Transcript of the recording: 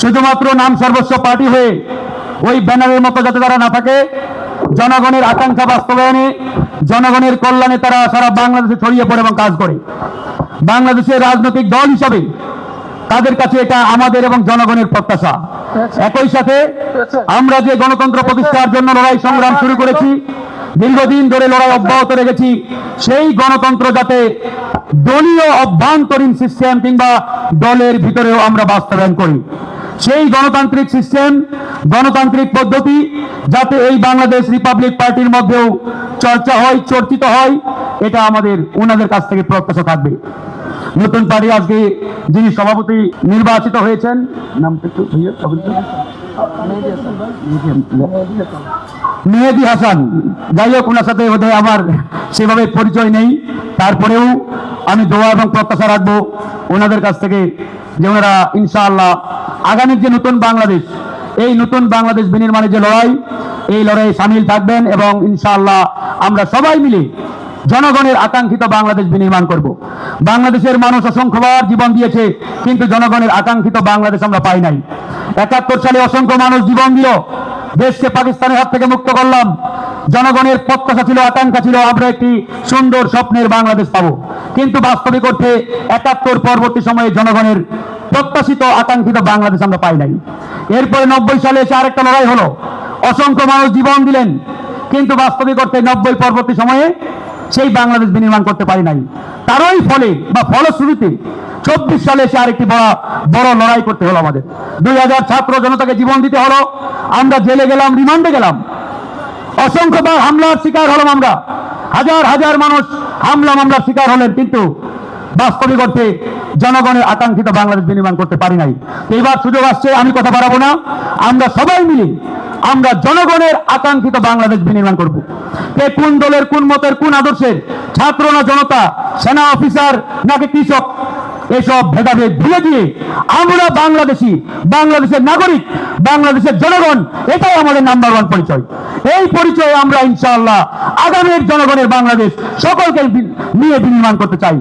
শুধুমাত্র নাম সর্বস্ব পার্টি হয়ে ওই ব্যানারের মতো যাতে তারা না থাকে, জনগণের আকাঙ্ক্ষা বাস্তবায়নে, জনগণের কল্যাণে তারা সারা বাংলাদেশে ছড়িয়ে পড়ে এবং কাজ করে। বাংলাদেশের রাজনৈতিক দল হিসাবে তাদের কাছে এটা আমাদের এবং জনগণের প্রত্যাশা। একই সাথে আমরা যে গণতন্ত্র প্রতিষ্ঠার জন্য লড়াই সংগ্রাম শুরু করেছি, দীর্ঘদিন ধরে লড়াই অব্যাহত রেখেছি, সেই গণতন্ত্র যাতে দলীয় অভ্যন্তরীণ সিস্টেম কিংবা দলের ভিতরেও আমরা বাস্তবায়ন করি। সেই গণতান্ত্রিক সিস্টেম গণতান্ত্রিক পদ্ধতি যাতে এই বাংলাদেশ রিপাবলিক পার্টির মধ্যেও চর্চা হয়, চর্চিত হয়, এটা আমাদের ওনাদের কাছ থেকে প্রত্যাশা থাকবে। নতুন পার্টি আজকে যিনি সভাপতি নির্বাচিত হয়েছেন মেহেদি হাসান। যাই হোক ওনার সাথে বোধহয় আমার সেভাবে পরিচয় নেই। তারপরেও আমি দোয়া এবং প্রত্যাশা রাখব ওনাদের কাছ থেকে যে ওনারা ইনশাআল্লাহ আগামীর যে নতুন বাংলাদেশ, এই নতুন বাংলাদেশ বিনির্মাণের যে লড়াই, এই লড়াইয়ে সামিল থাকবেন এবং ইনশাআল্লাহ আমরা সবাই মিলে জনগণের আকাঙ্ক্ষিত বাংলাদেশ বিনির্মাণ করব। বাংলাদেশের মানুষ অসংখ্যবার জীবন দিয়েছে, কিন্তু জনগণের আকাঙ্ক্ষিত বাংলাদেশ আমরা পাই নাই। একাত্তর সালে অসংখ্য মানুষ জীবন দিল, দেশকে পাকিস্তানের হাত থেকে মুক্ত করলাম। জনগণের প্রত্যাশা ছিল, আকাঙ্ক্ষা ছিল, আমরা একটি সুন্দর স্বপ্নের বাংলাদেশ পাবো। কিন্তু বাস্তবিক অর্থে একাত্তর পরবর্তী সময়ে জনগণের প্রত্যাশিত আকাঙ্ক্ষিত বাংলাদেশ আমরা পাই নাই। এরপরে নব্বই সালে এসে আরেকটা লড়াই হলো। অসংখ্য মানুষ জীবন দিলেন, কিন্তু বাস্তবিক অর্থে নব্বই পরবর্তী সময়ে সেই বাংলাদেশ বিনির্মাণ করতে পারি নাই। তারই ফলে বা ফলশ্রুতিতে চব্বিশ সালে এসে আরেকটি বড় বড় লড়াই করতে হলো আমাদের। দুই হাজার ছাত্র জনতাকে জীবন দিতে হলো। আমরা জেলে গেলাম, রিমান্ডে গেলাম। অসংখ্যবার হামলার শিকার হলাম আমরা। হাজার হাজার মানুষ হামলা মামলার শিকার হলেন, কিন্তু বাস্তবিক অর্থে জনগণের আকাঙ্ক্ষিত বাংলাদেশ বিনির্মাণ করতে পারি নাই। তো এবার সুযোগ আসছে, আমি কথা বাড়াবো না। আমরা সবাই মিলে আমরা জনগণের আকাঙ্ক্ষিত বাংলাদেশ বিনির্মাণ করব। কে কোন দলের, কোন মতের, কোন আদর্শের, ছাত্র না জনতা, সেনা অফিসার নাকি কৃষক, এসব ভেদাভেদ ভুলে দিয়ে আমরা বাংলাদেশি, বাংলাদেশের নাগরিক, বাংলাদেশের জনগণ, এটাই আমাদের নাম্বার ওয়ান পরিচয়। এই পরিচয়ে আমরা ইনশাআল্লাহ আগামীর জনগণের বাংলাদেশ সকলকে নিয়ে বিনির্মাণ করতে চাই।